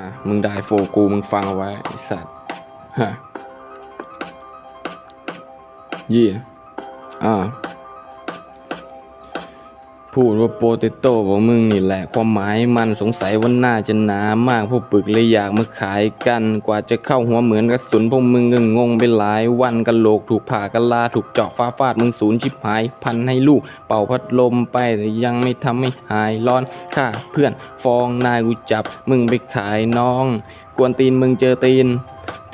อะมึงได้โฟกูมึงฟังเอาไว้ไอสัตว์ฮะยี่อ่า พูดว่าโปเตโต้ของมึงนี่แหละ ความหมายมันสงสัยว่าน่าจะหนามากพวกปึกเลยอยากมาขายกัน กว่าจะเข้าหัวเหมือนกระสุนพวกมึงก็งงไปหลายวันกันโหลกถูกผ่ากะลาถูกเจาะฟ้าฟาดมึงศูนย์ชิบหาย พันให้ลูก เป่าพัดลมไปแต่ยังไม่ทำให้หายร้อนค่าเพื่อนฟองนายกูจับ มึงไปขายน้อง กวนตีนมึงเจอตีน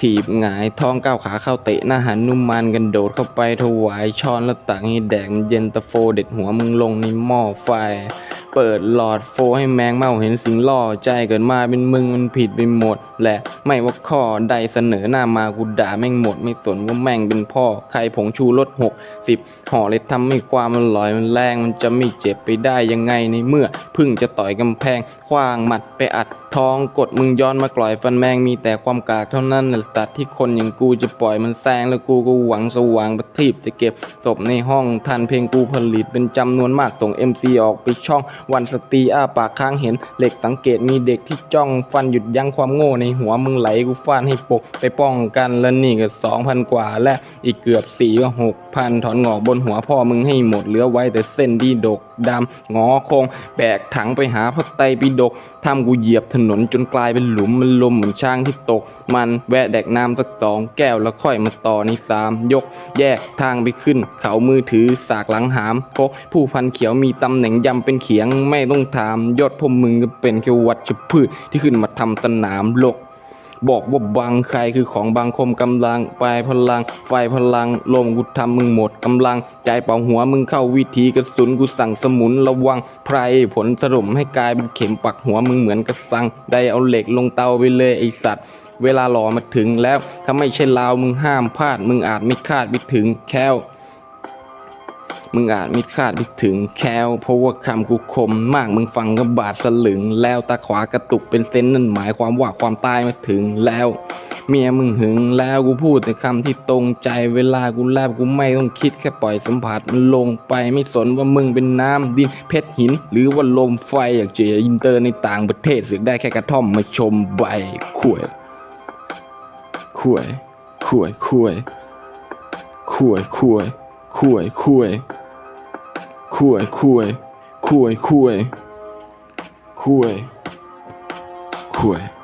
ถีบหงายท้องก้าวขาเข้าเตะหน้าหันนุ่มมันกันโดดเข้าไปถวายช้อนแล้วตักให้แดกมันเย็นตะโฟเด็ดหัวมึงลงในหม้อไฟเปิดหลอดโฟให้แมงเมาเห็นสิ่งล่อใจเกิดมาเป็นมึงมันผิดไปหมดแหละไม่ว่าข้อใดเสนอหน้ามากูด่าแม่งหมด ไม่สนว่าแม่งเป็นพ่อ ใครผงชูรสหกสิบห่อเลยทำให้ความมันลอยมันแรงมันจะไม่เจ็บไปได้ยังไงในเมื่อพึ่งจะต่อยกำแพงคว้างหมัดไปอัดท้องกดมึงย้อนมากล่อยฟันแมงมีแต่ความกากเท่านั้นแหละตัดที่คนอย่างกูจะปล่อยมันแซงแล้วกูก็หวังสว่างประทีปจะเก็บศพในห้องทันเพลงกูผลิตเป็นจำนวนมากส่ง MC ออกไปช่องวันสตรีอ้าปากค้างเห็นเหล็กสังเกตมีเด็กที่จ้องฟันหยุดยั้งความโง่ในหัวมึงไหลกูฟาดให้ปกไปป้องกันแล้วนี่ก็สองพันกว่าและอีกเกือบสี่ก็หกพันถอนงอกบนหัวพ่อมึงให้หมดเหลือไว้แต่เส้นดีดก ดำงอคง แบกถังไปหาพระไตรปิฎกทำกูเหยียบถนนจนกลายเป็นหลุมมันลมเหมือนช้างที่ตก มันแวะแดกน้ำสักสองแก้วแล้วค่อยมาต่อในสามยก แยกทางไปขึ้น เขามือถือสากหลังหามโกผู้พันเขียวมีตำแหน่งยำเป็นเขียงไม่ต้องถามยอดพวกมึงก็เป็นแค่วัชพืชที่ขึ้นมาทำสนามโลก บอกว่าบางใครคือของบางคมกำลังปลายพลัง ไฟพลังลมกูทำมึงหมดกำลัง ใจเป่าหัวมึงเข้าวิธีกระสุนกูสั่งสมุนระวังไพรผลสรุปให้กลายเป็นเข็มปักหัวมึงเหมือนกระสัง ได้เอาเหล็กลงเตาไปเลยไอสัตว์เวลารอมาถึงแล้วถ้าไม่ใช่ลาวมึงห้ามพลาด มึงอาจไม่คาดไปถึงแค้ว มึงอาจไม่คาดไปถึงแควเพราะว่าคำกูคม มากมึงฟังก็บาดสลึง แล้วตาขวากระตุกเป็นเซนนั่นหมายความว่าความตายมาถึงแล้ว เมียมึงหึงแล้วกูพูดแต่คำที่ตรงใจเวลากูแลบกูไม่ต้องคิดแค่ปล่อยสัมผัสมันลงไปไม่สนว่ามึงเป็นน้ำดินเพชรหิน หรือว่าลมไฟอยากเจออินเตอร์ในต่างประเทศเสึกได้แค่กระท่อมมาชมใบขวยขวยขวยขวยขวยขวยขวยขวย 酷诶酷诶酷诶酷诶酷诶酷诶。